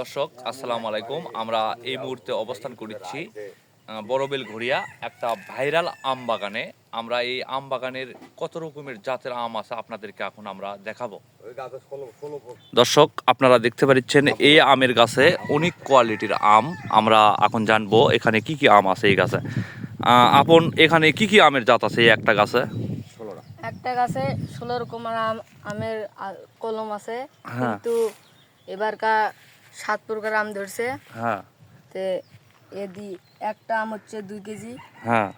দর্শক আসসালামু আলাইকুম। আমরা এই মুহূর্তে অবস্থান করছি বড়বেল ঘড়িয়া একটা ভাইরাল আম বাগানে। আমরা এই আম বাগানের কত রকমের জাতের আম আছে আপনাদেরকে এখন আমরা দেখাবো। দর্শক আপনারা দেখতে পাচ্ছেন এই আমের গাছে অনেক কোয়ালিটির আম। আমরা এখন জানব এখানে কি কি আম আছে এই গাছে। আপন এখানে কি কি আমের জাত আছে এই একটা গাছে? একটা গাছে ষোলো রকমের আম আমের কলম আছে। হ্যাঁ। কিন্তু এবারকার সাত প্রকার আম ধরছে। হ্যাঁ। তে এদি একটা আম হচ্ছে দুই কেজি। হ্যাঁ।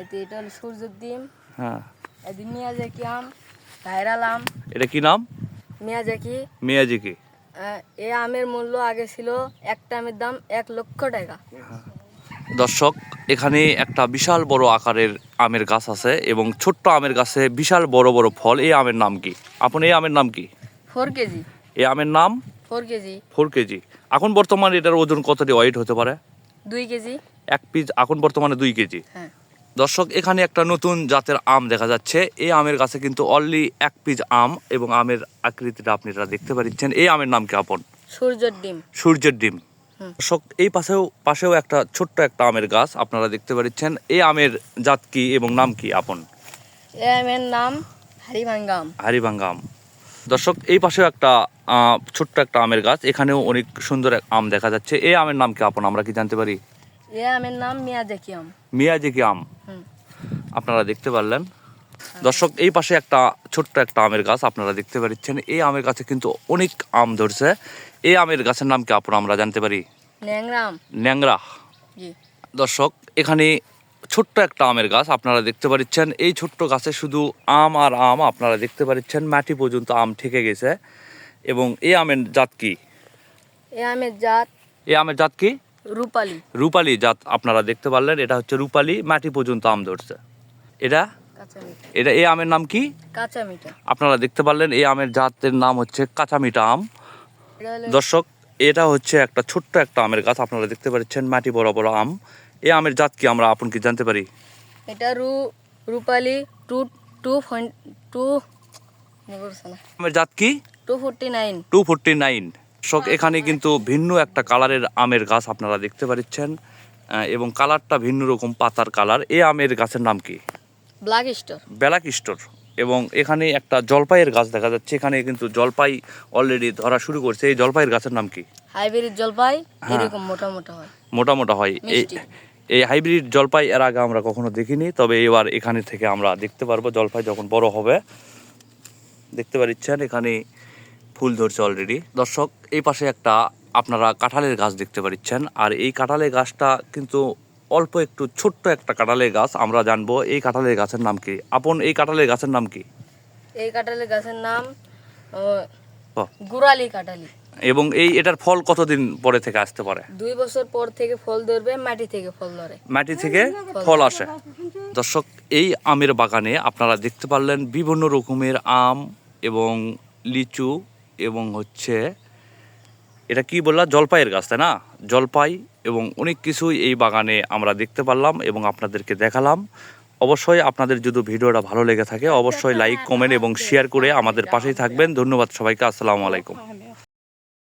এতে এটা হলো সূর্যের ডিম। হ্যাঁ। এদি মিয়াজাকি আম ভাইরাল আম। এটা কি নাম? মিয়াজাকি। মেয়াজি কি আহ, এই আমের মূল্য আগে ছিল একটা আমের দাম এক লক্ষ টাকা। দর্শক এখানে একটা বিশাল বড় আকারের আমের গাছ আছে এবং ছোট্ট আমের গাছে বিশাল বড় বড় ফল। এই আমের নাম কি? আপনি এই আমের নাম কি? Four KG. এই আমের নাম? Four KG. Four KG. এখন বর্তমানে এটার ওজন কতটি ওয়েট হতে পারে? দুই কেজি। এক পিস এখন বর্তমানে দুই কেজি। হ্যাঁ। দর্শক এখানে একটা নতুন জাতের আম দেখা যাচ্ছে। এই আমের গাছে কিন্তু অনলি এক পিস আম এবং আমের আকৃতিটা আপনারা দেখতে পাচ্ছেন এই আমের নাম কি আপন? সূর্যের ডিম। সূর্যের ডিম। দর্শক এই পাশেও পাশেও একটা ছোট্ট একটা আমের গাছ আপনারা দেখতে পাচ্ছেন। এই আমের জাত কি এবং নাম কি আপন? এই আমের নাম হারিভাঙ্গা আম। হারিভাঙ্গা আম। দর্শক এই পাশেও একটা ছোট্ট একটা আমের গাছ। এখানেও অনেক সুন্দর এক আম দেখা যাচ্ছে। এই আমের নাম কি আপন? আমরা কি জানতে পারি? এই আমের নাম মিয়াজাকি আম। মিয়াজিকি আম? আপনারা দেখতে পারলেন। দর্শক এই পাশে একটা ছোট্ট একটা আমের গাছ আপনারা দেখতে পাচ্ছেন। এই আমের গাছে কিন্তু অনেক আম ধরছে। এই আমের গাছের নাম কি আপন? আমরা জানতে পারি। ন্যাংরা ন্যাংরা। দর্শক এখানে ছোট্ট একটা আমের গাছ আপনারা দেখতে পাচ্ছেন। এই ছোট্ট গাছে শুধু আম আর আম আপনারা দেখতে পাচ্ছেন। মাটি পর্যন্ত আম ঠেকে গেছে। এবং এই আমের জাত কি? এই আমের জাত এই আমের জাত কি? রূপালি। রূপালি জাত আপনারা দেখতে পারলেন। এটা হচ্ছে রূপালি। মাটি পর্যন্ত আম ধরছে। এটা? এটা এই আমের নাম কি? কাঁচামিঠা আপনারা দেখতে পারলেন এই আমের জাতের নাম হচ্ছে কাঁচামিটা আম। দর্শক এটা হচ্ছে একটা ছোট্ট একটা আমের গাছ। আপনারা দেখতে পাচ্ছেন মাটি বড় বড় আম। এই আমের জাত কি আমরা আপন কি জানতে পারি? এটা রু Rupali two two point two আমের জাত কি? Two forty nine. Two forty nine. দর্শক এখানে কিন্তু ভিন্ন একটা কালারের আমের গাছ আপনারা দেখতে পাচ্ছেন এবং কালারটা ভিন্ন রকম পাতার কালার। এই আমের গাছের নাম কি? Black store. Black store. এবং এখানে একটা জলপাইয়ের গাছ দেখা যাচ্ছে এখানে কিন্তু জলপাই অলরেডি ধরা শুরু করছে। এই জলপাইয়ের গাছের নাম কি? হাইব্রিড জলপাই হ্যাঁ। এরকম মোটা মোটা হয়। মোটা মোটা হয় এই হাইব্রিড জলপাই এর আগে আমরা কখনো দেখিনি তবে এবার এখানে থেকে আমরা দেখতে পারব জলপাই যখন বড় হবে। দেখতে পাচ্ছেন এখানে ফুল ধরছে অলরেডি দর্শক এই পাশে একটা আপনারা কাঁঠালের গাছ দেখতে পাচ্ছেন আর এই কাঁঠালের গাছটা কিন্তু অল্প একটু ছোট্ট একটা কাঁঠালের গাছ আমরা জানব এই কাঁঠালের গাছের নাম কি। আপন এই কাঁঠালের গাছের নাম কি? এই কাঁঠালের গাছের নাম গুড়ালি কাঁঠালি। এবং এই এটার ফল কতদিন পরে থেকে আসতে পারে? দুই বছর পর থেকে ফল ধরবে মাটি থেকে ফল ধরে। মাটি থেকে ফল আসে। দর্শক এই আমের বাগানে আপনারা দেখতে পারলেন বিভিন্ন রকমের আম এবং লিচু এবং হচ্ছে এটা কি বললাম জলপাইয়ের গাছ তাই না? জলপাই এবং অনেক কিছুই এই বাগানে আমরা দেখতে পারলাম এবং আপনাদেরকে দেখালাম। অবশ্যই আপনাদের যদি ভিডিওটা ভালো লেগে থাকে অবশ্যই লাইক কমেন্ট এবং শেয়ার করে আমাদের পাশেই থাকবেন। ধন্যবাদ সবাইকে আসসালামু আলাইকুম।